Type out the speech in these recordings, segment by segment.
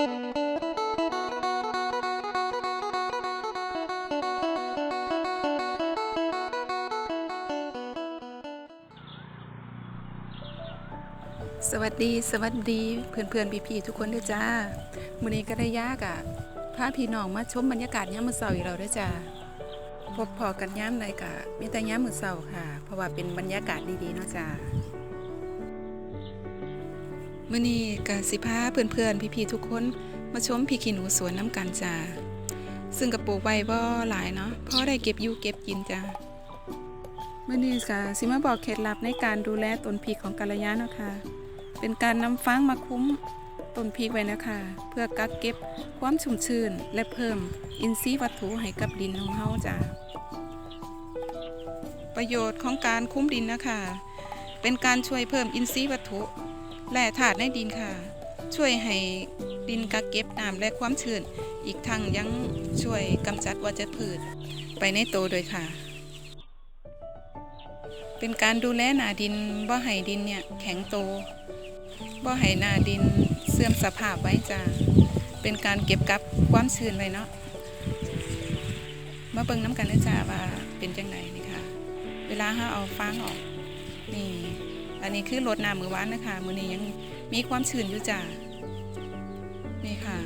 สวัสดีสวัสดีเพื่อนเพื่อนพี่พี่ทุกคนด้วยจ้ามือนี้ก็ได้ยากอะพาพี่น้องมาชมบรรยากาศยามมื้อเช้าอีกแล้วเด้วยจ้าพบพอกันยามใดกะมีแต่ยามมื้อเช้าค่ะ เพราะว่าเป็นบรรยากาศดีๆเนาะจ้า มื้อนี้ก็สิพาเพื่อนเพื่อนพี่พี่ๆทุกคน มาชมพี่ขี้หนูสวนน้ำกันจ้าซึ่งกระปูกไว้บ่หลายเนาะพราะได้เก็บอยู่เก็บกินจ้ามื้อนี้ก็สิมาบอกเคล็ดลับในการดูแลต้นพริกของกัลยาเนาะค่ะ เป็นการนำฟางมาคุ้มต้นพริกไว้นะคะ เพื่อกักเก็บความชุ่มชื้นและเพิ่มอินทรีย์วัตถุให้กับดินของเฮาจ้ะประโยชน์ของการคุ้มดินนะคะ เป็นการช่วยเพิ่มอินทรีย์วัตถุ และธาตุในดินค่ะ ช่วยให้ดินกักเก็บน้ำและความชื้น อีกทั้งยังช่วยกำจัดวัชพืช ไปในโตวด้วยค่ะ เป็นการดูแลหนาดินบ่ให้ดินเนี่ยแข็งโตบ่ให้หนาดินเสื่อมสภาพไว้จ้าเป็นการเก็บกับความชื้นไว้เนาะมาเบิ่งน้ำกันเลยจ้าว่าเป็นจังไดนี่ค่ะ เวลาเราเอาฟางออก นี่ อันนี้คือรดน้ำมือวานนะคะมือนี้ยังมีความชื้นอยู่จ้านี่ค่ะ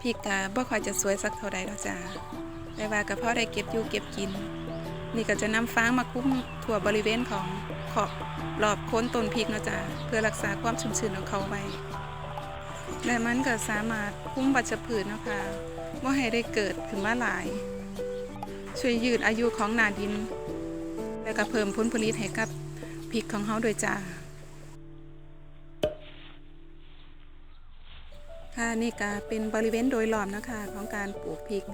พริกกะบ่ค่อยจะสวยสักเท่าใดดอกจ้าแต่ว่าก็พอได้เก็บอยู่เก็บกิน นี่ก็จะนำฟางมาคุ้มทั่วบริเวณของขอบรอบโคนต้นพริกเนาะจ้ะเพื่อรักษาความชุ่มชื้นของเขาไว้และมันก็สามารถคุ้มวัชพืชเนะค่ะ ว่ให้ได้เกิดขึ้นมาหลาย ช่วยยืดอายุของนาดิน และก็เพิ่มผลผลิตให้กับพริกของเขาโดวยจ้าค่ะนี่ก็เป็นบริเวณโดยรอบนะคะ ของการปลูกพริก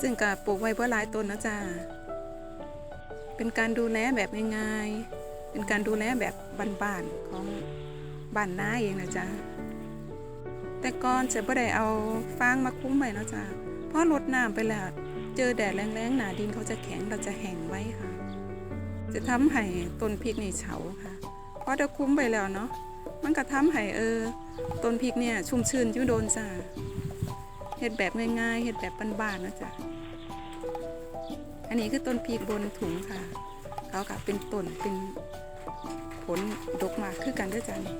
ซึ่งก็ปลูกไว้เพื่อหลายต้นนะจ๊ะเป็นการดูแลแบบง่ายๆเป็นการดูแลแบบบ้านๆของบ้านนาเองนะจ๊ะ แต่ก่อนจะไม่ได้เอาฟางมาคุ้มไว้เนาะจ๊ะเพราะรดน้ำไปแล้วเจอแดดแรงๆหนาดินเขาจะแข็งเราจะแห้งไว้ค่ะ จะทำให้ต้นพริกนี่เฉาค่ะเพราะถ้าคุ้มไปแล้วเนาะมันก็ทำให้เออต้นพริกเนี่ยชุ่มชื้นยู่โดนจ้ะเฮ็ดแบบง่ายๆเฮ็ดแบบบ้านๆนะจ๊ะอันนี้คือต้นพริกบนถุงค่ะเขากับเป็นต้นเป็นผลดกมาคือกันด้วยจ้ะนี่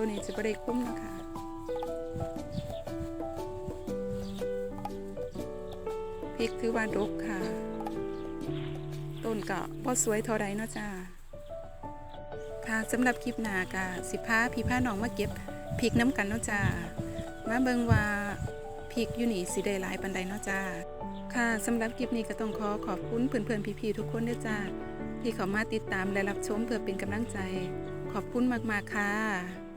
ตัวนี้จะไม่ได้คุ้มนะคะพริกถือว่าดกค่ะ ต้นก็บ่สวยเท่าใดเนาะจ้าค่ะสำหรับคลิปหน้ากะสิพาพี่พาหนองมาเก็บพริกน้ำกันเนาะจ้ามาเบิงว่าพริกอยู่นี่สิได้หลายปันใดเนาะจ้าค่ะสำหรับคลิปนี้ก็ต้องขอขอบคุณเพื่อนๆพี่ๆทุกคนด้วยจ้าที่เขามาติดตามและรับชมเพื่อเป็นกำลังใจ ขอบคุณมากๆค่ะ